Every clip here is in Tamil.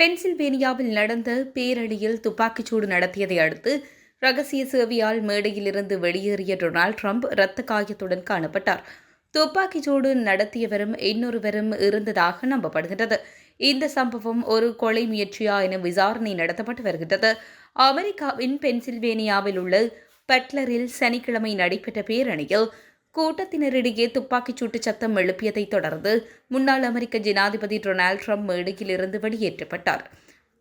பென்சில்வேனியாவில் நடந்த பேரணியில் துப்பாக்கிச்சூடு நடத்தியதை அடுத்து ரகசிய சேவையால் மேடையிலிருந்து வெளியேறிய டொனால்ட் ட்ரம்ப் இரத்த காயத்துடன் காணப்பட்டார். துப்பாக்கிச்சூடு நடத்தியவரும் இன்னொருவரும் இருந்ததாக நம்பப்படுகின்றது. இந்த சம்பவம் ஒரு கொலை முயற்சியா என விசாரணை நடத்தப்பட்டு வருகின்றது. அமெரிக்காவின் பென்சில்வேனியாவில் உள்ள பட்லரில் சனிக்கிழமை நடைபெற்ற பேரணியில் கூட்டத்தினரிடையே துப்பாக்கிச்சூட்டு சத்தம் எழுப்பியதைத் தொடர்ந்து முன்னாள் அமெரிக்க ஜனாதிபதி டொனால்ட் ட்ரம்ப் மேடையிலிருந்து வெளியேற்றப்பட்டார்.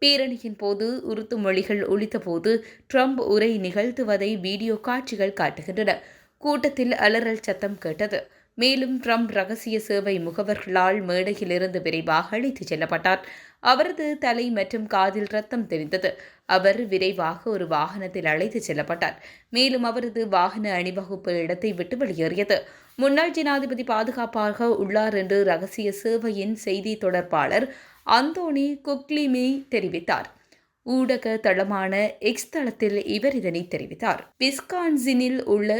பேரணியின் போது உருத்து மொழிகள் ஒழித்தபோது ட்ரம்ப் உரை நிகழ்த்துவதை வீடியோ காட்சிகள் காட்டுகின்றன. கூட்டத்தில் அலறல் சத்தம் கேட்டது. மேலும் ட்ரம்ப் ரகசிய சேவை முகவர்களால் மேடையிலிருந்து விரைவாக அழைத்துச் செல்லப்பட்டார். அவரது தலை மற்றும் காதில் ரத்தம் தெரிந்தது அவர் விரைவாக ஒரு வாகனத்தில் அழைத்துச் செல்லப்பட்டார். மேலும் அவரது வாகன அணிவகுப்பு இடத்தை விட்டு வெளியேறியது. முன்னாள் ஜனாதிபதி பாதுகாப்பாக உள்ளார் என்று ரகசிய சேவையின் செய்தி தொடர்பாளர் அந்தோனி குக்லிமி தெரிவித்தார். ஊடக தளமான எக்ஸ் தளத்தில் இவர் இதனை தெரிவித்தார். விஸ்கான்சினில் உள்ள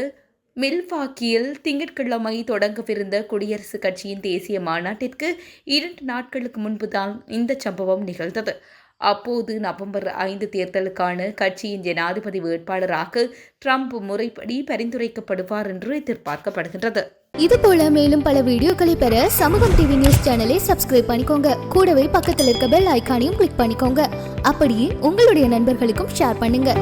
மில்வாக்கியில் திங்கட்கிழமை தொடங்கவிருந்த குடியரசுக் கட்சியின் தேசிய மாநாட்டிற்கு இரண்டு நாட்களுக்கு முன்புதான் இந்த சம்பவம் நிகழ்ந்தது. அப்போது நவம்பர் ஐந்து தேர்தலுக்கான கட்சியின் ஜனாதிபதி வேட்பாளராக ட்ரம்ப் முறைப்படி பரிந்துரைக்கப்படுவார் என்று எதிர்பார்க்கப்படுகின்றது. இது போல மேலும் பல வீடியோக்களை பெற சமூகம் டிவி நியூஸ் சேனலை சப்ஸ்கிரைப் பண்ணிக்கோங்க. கூடவே பக்கத்தில் இருக்க பெல் ஐக்கானையும் கிளிக் பண்ணிக்கோங்க. அப்படியே உங்களுடைய நண்பர்களுக்கும் ஷேர் பண்ணுங்க.